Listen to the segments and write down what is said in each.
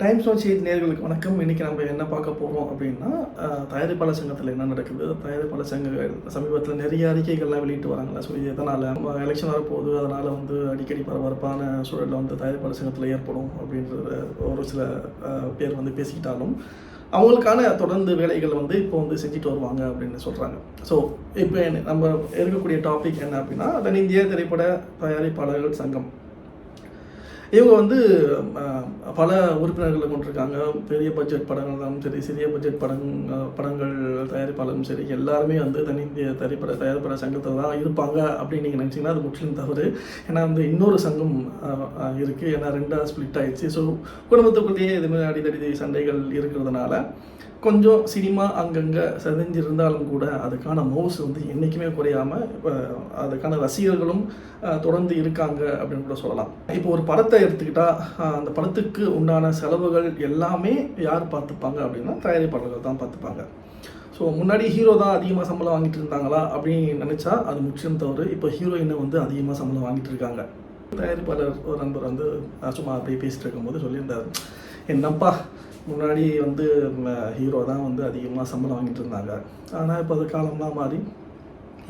Times of செய்தி நேர்களுக்கு வணக்கம். இன்றைக்கி நம்ம என்ன பார்க்க போகிறோம் அப்படின்னா தயாரிப்பாளர் சங்கத்தில் என்ன நடக்குது? தயாரிப்பாளர் சங்கங்கள் சமீபத்தில் நிறைய அறிக்கைகள்லாம் வெளியிட்டு வராங்களா ஸோ இது எதனால்? எலெக்ஷன் வரப்போகுது. அதனால் வந்து அடிக்கடி பரபரப்பான சூழலில் வந்து தயாரிப்பாளர் சங்கத்தில் ஏற்படும் அப்படின்ற ஒரு சில பேர் வந்து பேசிக்கிட்டாலும் அவங்களுக்கான தொடர்ந்து வேலைகள் வந்து இப்போ வந்து செஞ்சுட்டு வருவாங்க அப்படின்னு சொல்கிறாங்க ஸோ இப்போ என்ன- நம்ம இருக்கக்கூடிய டாபிக் என்ன அப்படின்னா தென்னிந்திய திரைப்பட தயாரிப்பாளர்கள் சங்கம். இவங்க வந்து பல உறுப்பினர்களை கொண்டிருக்காங்க. பெரிய பட்ஜெட் படங்களும் சரி சிறிய பட்ஜெட் படங் படங்கள் தயாரிப்பாளரும் சரி எல்லாருமே வந்து தனிந்திய திரைப்பட தயாரிப்பட சங்கத்தில் தான் இருப்பாங்க அப்படின்னு நீங்கள் நினச்சிங்கன்னா அது முற்றிலும் தவறு. ஏன்னா வந்து இன்னொரு சங்கம் இருக்குது ஏன்னா ரெண்டாக ஸ்ப்ளிட் ஆகிடுச்சு ஸோ குடும்பத்துக்குள்ளேயே இதுமாதிரி அடிதடி சண்டைகள் இருக்கிறதுனால கொஞ்சம் சினிமா அங்கங்கே செதஞ்சிருந்தாலும் கூட அதுக்கான மவுஸ் வந்து என்றைக்குமே குறையாமல் இப்போ அதுக்கான ரசிகர்களும் தொடர்ந்து இருக்காங்க அப்படின்னு கூட சொல்லலாம். இப்போ ஒரு படத்தை எடுத்துக்கிட்டால் அந்த படத்துக்கு உண்டான செலவுகள் எல்லாமே யார் பார்த்துப்பாங்க அப்படின்னா தயாரிப்பாளர்கள் தான் பார்த்துப்பாங்க. ஸோ முன்னாடி ஹீரோ தான் அதிகமாக சம்பளம் வாங்கிட்டு இருந்தாங்களா அப்படின்னு நினச்சா அது முற்றிலும் தவறு. இப்போ ஹீரோயினை வந்து அதிகமாக சம்பளம் வாங்கிட்டு இருக்காங்க. தயாரிப்பாளர் ஒரு நண்பர் வந்து சும்மா அப்படியே பேசிட்டு இருக்கும்போது சொல்லியிருந்தார். என்னப்பா முன்னாடி வந்து ஹீரோ தான் வந்து அதிகமாக சம்பளம் வாங்கிட்டு இருந்தாங்க. ஆனால் இப்போ அது காலம்லாம் மாறி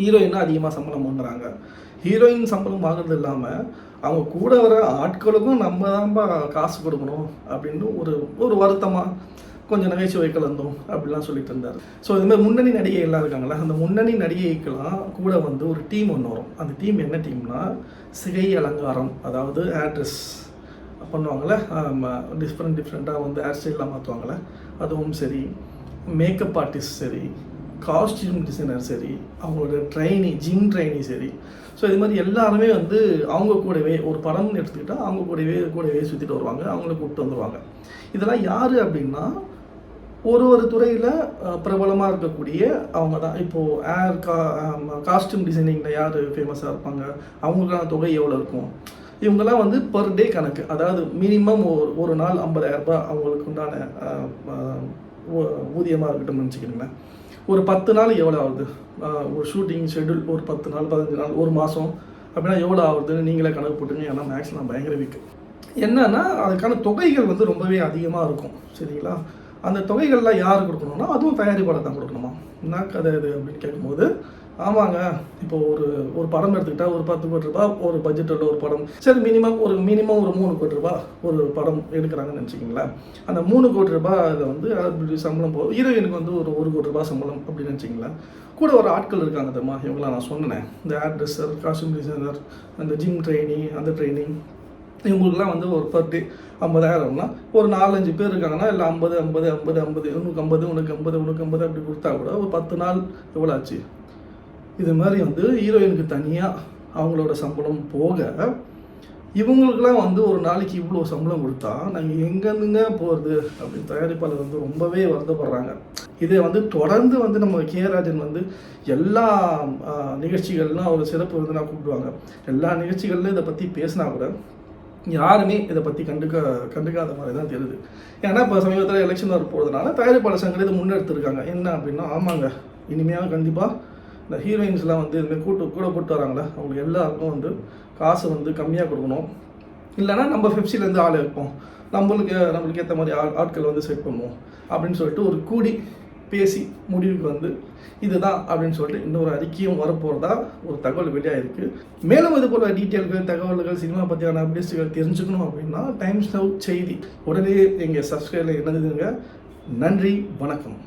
ஹீரோயினும் அதிகமாக சம்பளம் வாங்குறாங்க. ஹீரோயின் சம்பளம் வாங்குறது இல்லாமல் அவங்க கூட வர ஆட்களுக்கும் நம்ம தான்ப்பா காசு கொடுக்கணும் அப்படின்னு ஒரு ஒரு வருத்தமாக கொஞ்சம் நகைச்சுவை கலந்தோம் அப்படிலாம் சொல்லிட்டு இருந்தார். ஸோ இதுமாதிரி முன்னணி நடிகை எல்லாம் இருக்காங்களா அந்த முன்னணி நடிகைக்கெல்லாம் கூட வந்து ஒரு டீம் ஒன்று வரும். அந்த டீம் என்ன டீம்னா சிகை அலங்காரம் அதாவது ஆட்ரஸ் பண்ணுவாங்கள்ல டிஃப்ரெண்ட் டிஃப்ரெண்ட்டாக வந்து ஹேர் ஸ்டைல்லாம் மாற்றுவாங்கள்ல அதுவும் சரி மேக்கப் ஆர்டிஸ்ட் சரி காஸ்டியூம் டிசைனர் சரி அவங்களோட ட்ரைனி ஜிம் ட்ரைனி சரி. ஸோ இது மாதிரி எல்லாருமே வந்து அவங்க கூடவே ஒரு படம்னு எடுத்துக்கிட்டால் அவங்க கூடவே கூடவே சுற்றிட்டு வருவாங்க அவங்கள கூப்பிட்டு வந்துடுவாங்க இதெல்லாம் யார் அப்படின்னா ஒரு ஒரு துறையில் பிரபலமாக இருக்கக்கூடிய அவங்க தான். இப்போது ஏர் கா காஸ்டியூம் டிசைனிங்கில் யார் ஃபேமஸாக இருப்பாங்க? அவங்களுக்கான தொகை எவ்வளோ இருக்கும்? இவங்கெல்லாம் வந்து பர் டே கணக்கு. அதாவது மினிமம் ஒரு ஒரு நாள் 50000 ரூபாய் அவங்களுக்கு உண்டான ஊ- ஊதியமாக இருக்கட்டும்னு வச்சுக்கிறீங்களேன் ஒரு பத்து நாள் எவ்வளோ ஆகுது? ஒரு ஷூட்டிங் ஷெட்யூல் ஒரு பத்து நாள் பதினஞ்சு நாள் ஒரு மாதம் அப்படின்னா எவ்வளோ ஆகுதுன்னு நீங்களே கணக்கு போட்டுங்க ஏன்னா மேக்ஸ் நான் பயங்கர வீக் என்னன்னா அதுக்கான தொகைகள் வந்து ரொம்பவே அதிகமாக இருக்கும். சரிங்களா? அந்த தொகைகள்லாம் யார் கொடுக்கணும்னா அதுவும் தயாரிப்பாளர் தான் கொடுக்கணுமா? என்ன கதை இது அப்படின்னு கேட்கும்போது ஆமாங்க இப்போ ஒரு ஒரு படம் எடுத்துக்கிட்டா ஒரு பத்து கோடி ரூபாய் ஒரு பட்ஜெட் உள்ள ஒரு படம். சரி மினிமம் ஒரு மினிமம் ஒரு மூணு கோடி ரூபாய் ஒரு படம் எடுக்கிறாங்கன்னு நினச்சிக்கிங்களேன். அந்த மூணு கோடி ரூபாய் அதை வந்து அப்படி சம்பளம் போ ஹீரோயினுக்கு வந்து ஒரு ஒரு கோடி ரூபாய் சம்பளம் அப்படின்னு நினச்சிங்களேன் கூட ஒரு ஆட்கள் இருக்காங்க தெரியுமா? இவங்களாம் நான் சொன்னேன். இந்த ஆட் ட்ரெஸ்ஸர் காஸ்டியூம் டிசைனர் அந்த ஜிம் ட்ரைனிங் அந்த ட்ரைனிங் இவங்களுக்குலாம் வந்து ஒரு பர் டே ஐம்பதாயிரம்னா ஒரு நாலஞ்சு பேர் இருக்காங்கன்னா இல்லை ஐம்பது ஐம்பது ஐம்பது ஐம்பது உனக்கு ஐம்பது உனக்கு ஐம்பது உனக்கு ஐம்பது அப்படி கொடுத்தா கூட ஒரு பத்து நாள் எவ்வளோ ஆச்சு? இது மாதிரி வந்து ஹீரோயினுக்கு தனியாக அவங்களோட சம்பளம் போக இவங்களுக்குலாம் வந்து ஒரு நாளைக்கு இவ்வளோ சம்பளம் கொடுத்தா நாங்கள் எங்கேருந்துங்க போகிறது அப்படின்னு தயாரிப்பாளர் வந்து ரொம்பவே வருத்தப்படுறாங்க. இதை வந்து தொடர்ந்து வந்து நம்ம கே ராஜன் வந்து எல்லா நிகழ்ச்சிகள்லாம் ஒரு சிறப்பு விருந்தினா கூப்பிடுவாங்க. எல்லா நிகழ்ச்சிகள்லையும் இதை பற்றி பேசினா கூட யாருமே இதை பற்றி கண்டுக்க கண்டுக்காத மாதிரி தான் தெரியுது. ஏன்னா இப்போ சமீபத்தில் எலெக்ஷன் வர போகிறதுனால தயாரிப்பாளர் சங்கம் இதை முன்னெடுத்திருக்காங்க என்ன அப்படின்னா ஆமாங்க. இனிமையாக கண்டிப்பாக இந்த ஹீரோயின்ஸ்லாம் வந்து இதுமாதிரி கூட்டு கூட கூட்டு வராங்களே. அவங்களுக்கு எல்லாருக்கும் வந்து காசு வந்து கம்மியாக கொடுக்கணும். இல்லைன்னா நம்ம ஃபிப்சிலேருந்து ஆள் வைப்போம் நம்மளுக்கு நம்மளுக்கு ஏற்ற மாதிரி ஆள் ஆட்கள் வந்து செட் பண்ணுவோம். அப்படின்னு சொல்லிட்டு ஒரு கூடி பேசி முடிவுக்கு வந்து இதுதான் அப்படின்னு சொல்லிட்டு இன்னொரு அறிக்கையும் வரப்போகிறதா ஒரு தகவல் வெளியாயிருக்கு மேலும் இது போல டீட்டெயில்கள் தகவல்கள் சினிமா பற்றியான அப்டேட்ஸுகள் தெரிஞ்சுக்கணும் அப்படின்னா டைம்ஸ் நவ் செய்தி. உடனே எங்கள் சப்ஸ்கிரைபில் என்னதுங்க நன்றி வணக்கம்.